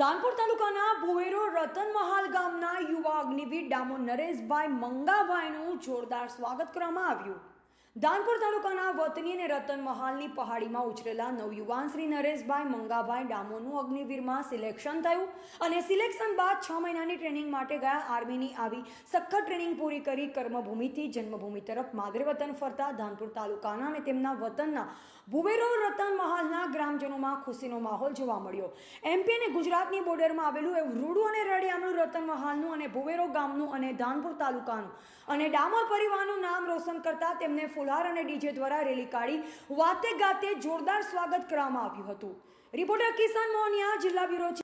ધાનપુર તાલુકાના ભુવેરો રતનમહાલ ગામના યુવા અગ્નિવીર ડામો નરેશભાઈ મંગાભાઈનું જોરદાર સ્વાગત કરવામાં આવ્યું. ધાનપુર તાલુકાના વતની અને રતનમહાલની પહાડીમાં ઉછરેલા નવયુવાન શ્રી નરેશભાઈ મંગાભાઈ ડામોનું અગ્નિવીરમાં સિલેક્શન થયું અને સિલેક્શન બાદ છ મહિનાની ટ્રેનિંગ માટે ગયા આર્મીની આવી સખત ટ્રેનિંગ પૂરી કરી કર્મભૂમિથી જન્મભૂમિ તરફ માદરે વતન ફરતા ધાનપુર તાલુકાના અને તેમના વતનના ભુવેરો રતન મહાલના ગ્રામજનોમાં ખુશીનો માહોલ જોવા મળ્યો. એમપી અને ગુજરાતની બોર્ડરમાં આવેલું એવું રૂડું અને રળિયામણું રતન મહાલનું અને ભુવેરો ગામનું અને ધાનપુર તાલુકાનું. અને ડામર પરિવારનું નામ રોશન કરતા તેમને ફુલહાર અને ડીજે દ્વારા રેલી કાઢી વાતે ગાતે જોરદાર સ્વાગત કરવામાં આવ્યું હતું. રિપોર્ટર કિસાન મોહનિયા, જિલ્લા બ્યુરો